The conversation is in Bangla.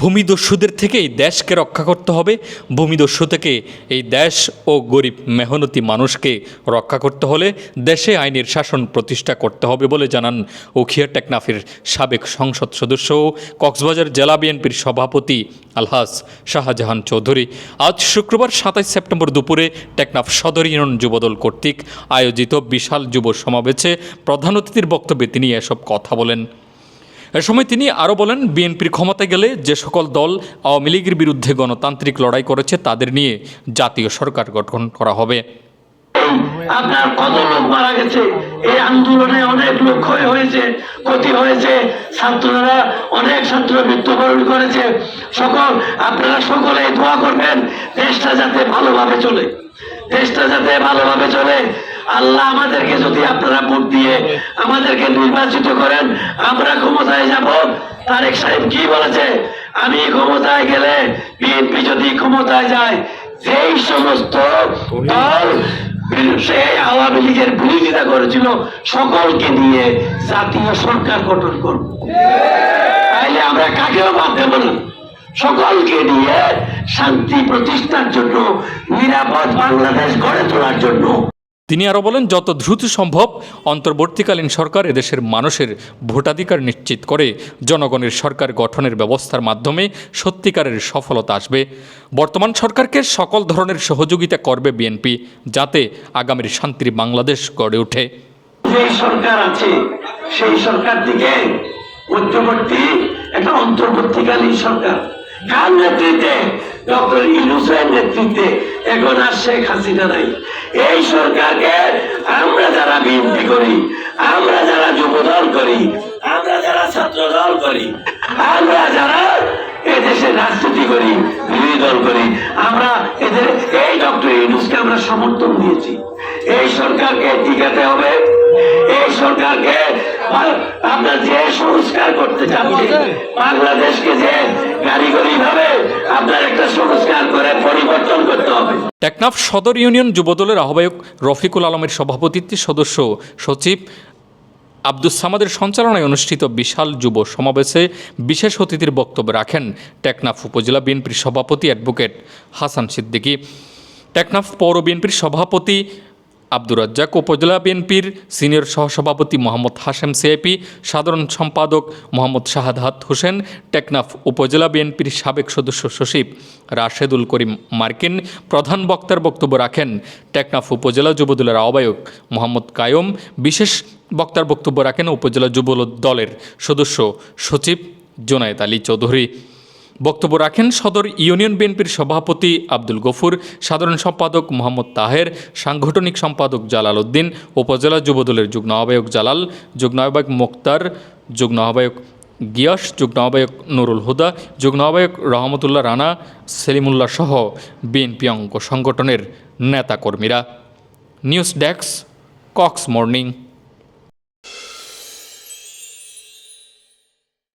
ভূমিদস্যুদের থেকে এই দেশকে রক্ষা করতে হবে। ভূমিদস্যু থেকে এই দেশ ও গরিব মেহনতি মানুষকে রক্ষা করতে হলে দেশে আইনের শাসন প্রতিষ্ঠা করতে হবে বলে জানান উখিয়া টেকনাফের সাবেক সংসদ সদস্য কক্সবাজার জেলা বিএনপির সভাপতি আলহাজ শাহজাহান চৌধুরী। আজ শুক্রবার সাতাইশ সেপ্টেম্বর দুপুরে টেকনাফ সদর ইউনিয়ন যুবদল কর্তৃক আয়োজিত বিশাল যুব সমাবেশে প্রধান অতিথির বক্তব্যে তিনি এসব কথা বলেন। এ সময় তিনি আরও বলেন, বিএনপির ক্ষমতায় গেলে যে সকল দল আওয়ামী লীগের বিরুদ্ধে গণতান্ত্রিক লড়াই করেছে, তাদের নিয়ে জাতীয় সরকার গঠন করা হবে। আপনার কত লোক মারা গেছে? এই আন্দোলনে অনেক লোক ক্ষয় হয়েছে, ক্ষতি হয়েছে, ছাত্ররা অনেক ছাত্র মৃত্যুবরণ করেছে। সকল, আপনারা সকলে দোয়া করবেন, দেশটা যাতে ভালোভাবে চলে। দেশটা যাতে ভালোভাবে চলে। আল্লাহ আমাদেরকে যদি আপনারা ভোট দিয়ে আমাদেরকে নির্বাচিত করেন, আমরা ক্ষমতায় যাব। তারেক সাহেব কি বলেছে? আমি ক্ষমতায় গেলে বিএনপি যদি ক্ষমতায় যায়, যেই সমস্ত দল সেই আওয়ামী লীগের বিরোধিতা করেছিল, সকলকে নিয়ে জাতীয় সরকার গঠন করব। তাইলে আমরা কাকেও বাদ দেব না? সকলকে নিয়ে শান্তি প্রতিষ্ঠার জন্য, নিরাপদ বাংলাদেশ গড়ে তোলার জন্য তিনি আরও বলেন, যত দ্রুত সম্ভব অন্তর্বর্তীকালীন সরকার এদেশের মানুষের ভোটাধিকার নিশ্চিত করে, জনগণের সরকার গঠনের ব্যবস্থার মাধ্যমে সত্যিকারের সফলতা আসবে। বর্তমান সরকারকে সকল ধরনের সহযোগিতা করবে বিএনপি, যাতে আগামীর শান্তির বাংলাদেশ গড়ে ওঠে। সরকার আছে, সেই সরকার থেকে একটা অন্তর্বর্তীকালীন সরকার। কার নেতৃত্বে? ডক্টর নেতৃত্বে। এখন আর শেখ হাসিনা নাই। এই সরকারকে আমরা যারা বিএনপি করি, আমরা যারা যুব দল করি, আমরা যারা ছাত্র দল করি, আমরা যারা এদেশে রাজনীতি করি, বিরোধী দল করি, আমরা এদের, এই ডক্টর ইউনুসকে আমরা সমর্থন দিয়েছি। এই সরকারকে টিকাতে হবে। এই সরকারকে আপনার যে সংস্কার করতে চাচ্ছে বাংলাদেশকে যে কারিগরি টেকনাফ সদর ইউনিয়ন যুবদলের আহ্বায়ক রফিকুল আলমের সভাপতিত্বে সদস্য সচিব আব্দুস সামাদের সঞ্চালনায় অনুষ্ঠিত বিশাল যুব সমাবেশে বিশেষ অতিথির বক্তব্য রাখেন টেকনাফ উপজেলা বিএনপির সভাপতি অ্যাডভোকেট হাসান সিদ্দিকী। টেকনাফ পৌর বিএনপির সভাপতি আব্দুর রাজ্জাক উপজেলা বিএনপির সিনিয়র সহসভাপতি মোহাম্মদ হাশেম সিআইপি, সাধারণ সম্পাদক মোহাম্মদ শাহাদাত হোসেন, টেকনাফ উপজেলা বিএনপির সাবেক সদস্য সচিব রাশেদুল করিম মার্কিন প্রধান বক্তার বক্তব্য রাখেন। টেকনাফ উপজেলা যুবদলের আহ্বায়ক মোহাম্মদ কায়ম বিশেষ বক্তার বক্তব্য রাখেন উপজেলা যুব দলের সদস্য সচিব জোনায়েত আলী চৌধুরী। বক্তব্য রাখেন সদর ইউনিয়ন বিএনপির সভাপতি আব্দুল গফুর, সাধারণ সম্পাদক মোহাম্মদ তাহের, সাংগঠনিক সম্পাদক জালাল উদ্দিন, উপজেলা যুবদলের যুগ্ম আহ্বায়ক জালাল, যুগ্ম আহ্বায়ক মোক্তার, যুগ্ম আহ্বায়ক গিয়াস, যুগ্ম আহ্বায়ক নুরুল হুদা, যুগ্ম আহ্বায়ক রহমতুল্লাহ রানা, সেলিমুল্লাহ সহ বিএনপি অঙ্গ সংগঠনের নেতাকর্মীরা। News desk, Cox morning.